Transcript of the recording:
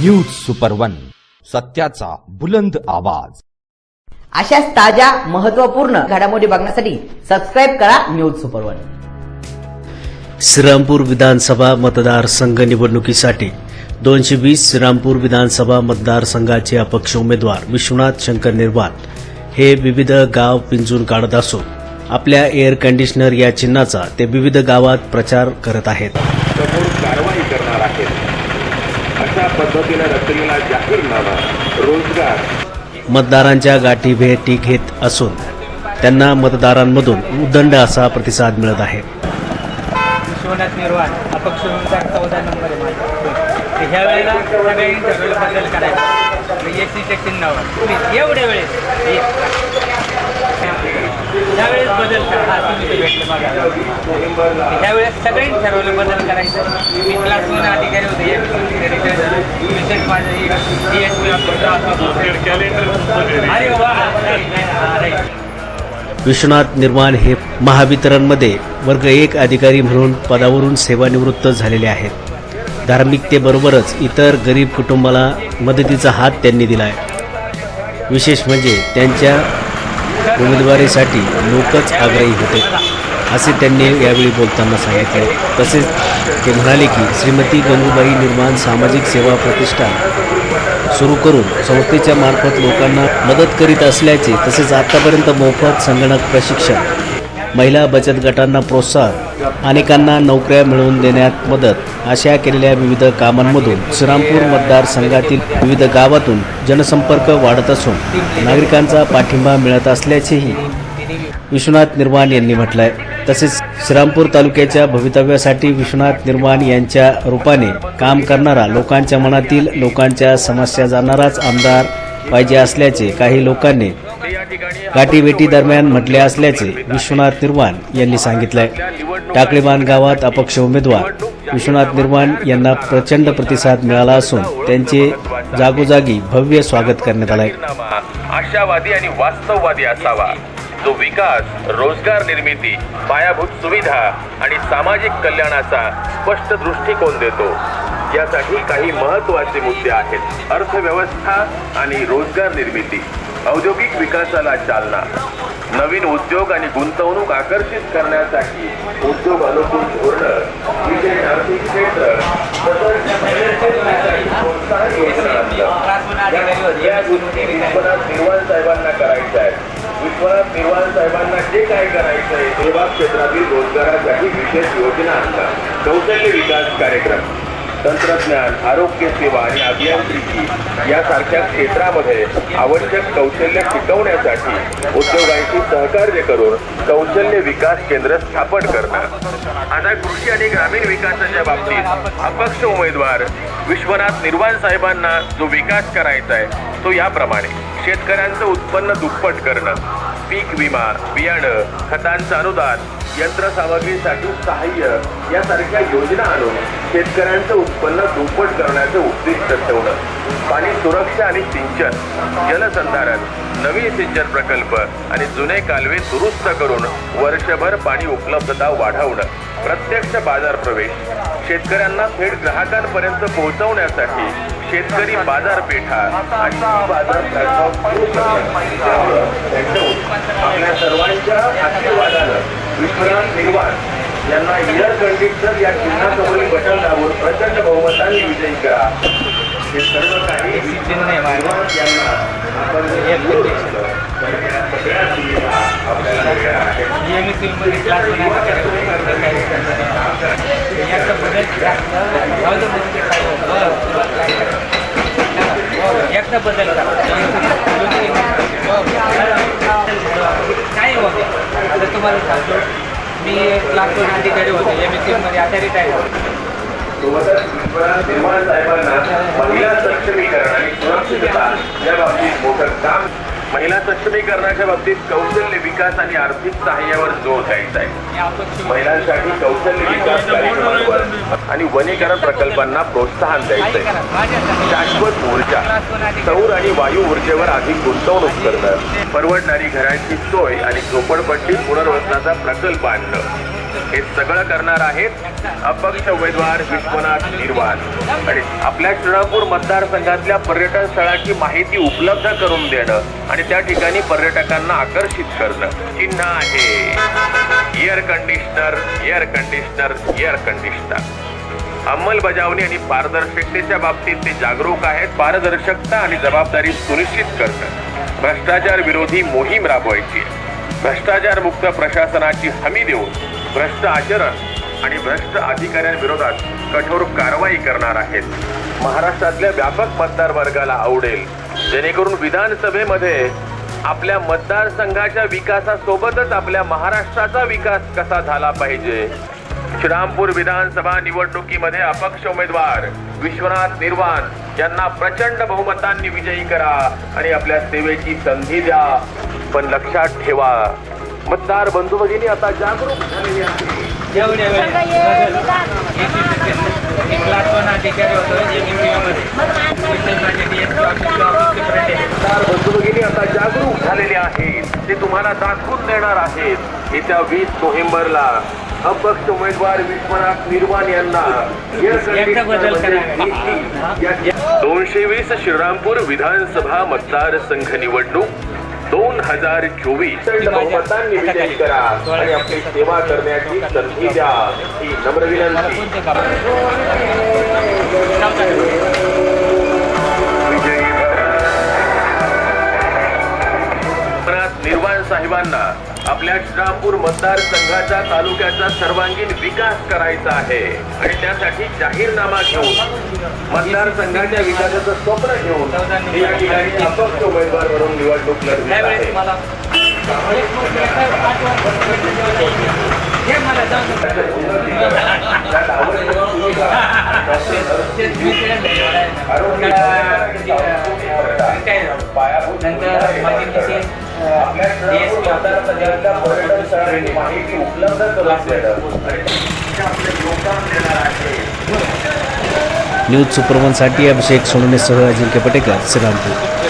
News super one सत्याचा बुलंद आवाज. अशाच ताज्या महत्त्वपूर्ण घडामोडी बघण्यासाठी सबस्क्राईब करा न्यूज सुपर वन श्रीरामपूर विधानसभा मतदारसंघ निवडणुकीसाठी दोनशे वीस श्रीरामपूर विधानसभा मतदारसंघाचे अपक्ष उमेदवार विश्वनाथ शंकर निर्वाल हे विविध गाव पिंजून काढत असून आपल्या एअर कंडिशनर या चिन्हाचा ते विविध गावात प्रचार करत आहेत कठोर कारवाई करणार आहेत अशा पद्धतीने रचलेला जाहीरनामा रोजगार. मतदारांच्या गाठी भेटी घेत असून त्यांना मतदारांमधून उदंड असा प्रतिसाद मिळत आहे. विश्वनाथ निर्वाण. अपक्ष उमेदवार चौदा नंबर आहे माझा. तर ह्या वेळेला सगळ्यांनी ठरवलं बदल करायचा. एस सीच्या चिन्हावर. प्लीज एवढ्या वेळेस त्यावेळेस बदल करा हा तुम्ही त्यावेळेस सगळ्यांनी ठरवलं बदल करायचं. मी क्लास वन अधिकारी होते या विशेष माझं डी एस अरे वा विश्वनाथ निर्माण हे महावितरणमध्ये वर्ग एक अधिकारी म्हणून पदावरून सेवानिवृत्त झालेले आहेत. धार्मिकतेबरोबरच इतर गरीब कुटुंबाला मदतीचा हात त्यांनी दिला आहे विशेष म्हणजे त्यांच्या उमेदवारीसाठी लोकच आग्रही होते. असे त्यांनी यावेळी बोलताना सांगितले. तसेच ते म्हणाले की श्रीमती गंगूबाई निर्माण सामाजिक सेवा प्रतिष्ठान सुरू करून संस्थेच्या मार्फत लोकांना मदत करीत असल्याचे तसेच आतापर्यंत मोफत संगणक प्रशिक्षण महिला बचत गटांना प्रोत्साहन अनेकांना नोकऱ्या मिळवून देण्यात मदत अशा केलेल्या विविध कामांमधून श्रीरामपूर मतदारसंघातील विविध गावातून जनसंपर्क वाढत असून नागरिकांचा पाठिंबा मिळत असल्याचेही विश्वनाथ निर्माण यांनी म्हटलंय. तसेच श्रीरामपूर तालुक्याच्या भवितव्यासाठी विश्वनाथ निर्माण यांच्या रूपाने काम करणारा लोकांच्या मनातील लोकांच्या समस्या जाणाराच आमदार पाहिजे असल्याचे काही लोकांनी गाठीभेटी दरम्यान म्हटले असल्याचे विश्वनाथ निर्वाण यांनी सांगितलंय. टाकळीबान गावात अपक्ष उमेदवार विश्वनाथ निर्वाण यांना प्रचंड प्रतिसाद मिळाला असून त्यांचे जागोजागी भव्य स्वागत करण्यात आलंय. आशावादी आणि वास्तववादी असावा. जो विकास रोजगार निर्मिती पायाभूत सुविधा आणि सामाजिक कल्याणाचा स्पष्ट दृष्टिकोन देतो. यासाठी काही महत्त्वाचे मुद्दे आहेत. अर्थव्यवस्था आणि रोजगार निर्मिती. औद्योगिक विकासाला चालना. नवीन उद्योग आणि गुंतवणूक आकर्षित करण्यासाठी उद्योग अनुकूल धोरण विशेष आर्थिक क्षेत्र प्रोत्साहन योजना या गोष्टी विश्वनाथ निर्वाण साहेबांना करायच्या आहेत. विश्वनाथ निर्वाण साहेबांना जे काय करायचं आहे सेवा क्षेत्रातील रोजगारासाठी विशेष योजना असतात कौशल्य विकास कार्यक्रम. तंत्रज्ञान आरोग्य सेवा आणि अभियांत्रिकी यासारख्या क्षेत्रामध्ये आवश्यक कौशल्य शिकवण्यासाठी उद्योगांशी सहकार्य करून कौशल्य विकास केंद्र स्थापन करणं आता कृषी आणि ग्रामीण विकासाच्या बाबतीत अपक्ष उमेदवार विश्वनाथ निर्वाण साहेबांना जो विकास करायचा आहे तो याप्रमाणे. शेतकऱ्यांचं उत्पन्न दुप्पट करणं. पीक विमा बियाणं खतांचं अनुदान यंत्रसामग्रीसाठी सहाय्य यासारख्या योजना आणून शेतकऱ्यांचं उत्पन्न दुप्पट करण्याचं उद्दिष्ट ठेवणं. पाणी सुरक्षा आणि सिंचन जलसंधारण नवीन सिंचन प्रकल्प आणि जुने कालवे दुरुस्त करून वर्षभर पाणी उपलब्धता वाढवणं. प्रत्यक्ष बाजार प्रवेश शेतकऱ्यांना थेट ग्राहकांपर्यंत पोहोचवण्यासाठी शेतकरी बाजारपेठा आणि बाजार आपल्या सर्वांच्या आशीर्वादानं विश्वनाथ निर्वाण यांना एअर कंडिशनर या चिन्हासमोरील बटन दाबून प्रचंड बहुमताने विजयी करा हे सर्व काही चिन्ह आहे माझं. निर्वाण यांना आपण. सगळ्या सुविधा आपल्याला बदल एकदा बदल काय होते आता तुम्हाला सांगतो मी क्लास वन अधिकारी होतो एम एस आता रिटायर साहेबांना महिला सक्षमीकरण आणि सुरक्षितता या बाबतीत मोठं काम महिला सक्षमीकरणाच्या बाबतीत कौशल्य विकास आणि आर्थिक सहाय्यावर जोर द्यायचा आहे. महिलांसाठी कौशल्य विकास कार्यक्रमांवर आणि वनीकरण प्रकल्पांना प्रोत्साहन द्यायचंय. शाश्वत ऊर्जा सौर आणि वायू ऊर्जेवर अधिक गुंतवणूक करणं परवडणारी घरांची सोय आणि झोपडपट्टी पुनर्वसनाचा प्रकल्प आणणं. हे सगळं करणार आहेत अपक्ष उमेदवार विश्वनाथ निर्वाण. आणि आपल्या श्रीरामपूर मतदारसंघातल्या पर्यटन स्थळाची माहिती उपलब्ध करून देणं आणि त्या ठिकाणी पर्यटकांना आकर्षित करणं. चिन्ह आहे. Air conditioner air conditioner air conditioner अंमलबजावणी आणि पारदर्शकतेच्या बाबतीत ते जागरूक आहेत पारदर्शकता आणि जबाबदारी सुनिश्चित करणं. भ्रष्टाचार विरोधी मोहीम राबवायची भ्रष्टाचार मुक्त प्रशासनाची हमी देऊन भ्रष्ट आचरण आणि भ्रष्ट अधिकाऱ्यांविरोधात कठोर कारवाई करणार आहेत. महाराष्ट्रातल्या व्यापक मतदार वर्गाला आवडेल. जेणेकरून विधानसभेमध्ये आपल्या मतदारसंघाच्या विकासासोबतच आपल्या महाराष्ट्राचा विकास कसा झाला पाहिजे? श्रीरामपूर विधानसभा निवडणुकीमध्ये अपक्ष उमेदवार विश्वनाथ निर्वाण यांना प्रचंड बहुमतांनी विजयी करा आणि आपल्या सेवेची संधी द्या. पण लक्षात ठेवा मतदार बंधू भगिनी आता जागरूक झालेली मतदार बंधू भगिनी आता जागरूक झालेले आहेत. ते तुम्हाला दाखवून देणार आहेत. येत्या वीस नोव्हेंबरला अपक्ष उमेदवार विश्वनाथ निर्वाण यांना एकदा बदल करा. दोनशे वीस श्रीरामपूर विधानसभा मतदारसंघ निवडणूक. दोन हजार चोवीस बहुमतांनी विजयी करा आणि आपली सेवा करण्याची संधी द्या ही नम्र विनंती. निर्वाण साहेबांना आपल्या श्रीरामपूर मतदारसंघाचा तालुक्याचा सर्वांगीण विकास करायचा आहे. आणि त्यासाठी जाहीरनामा घेऊन मतदारसंघाच्या विकासाचं स्वप्न घेऊन ते या ठिकाणी अपक्ष उमेदवार म्हणून निवडणूक त्यावेळेस आहे मला हे मला पर्यटन स्थळांची माहिती उपलब्ध करून देणं आणि आपले योगदान देणार. आहे न्यूज सुपरवनसाठी अभिषेक सोनवणेसह अजिंक्य पटेकर श्रीरामपूर.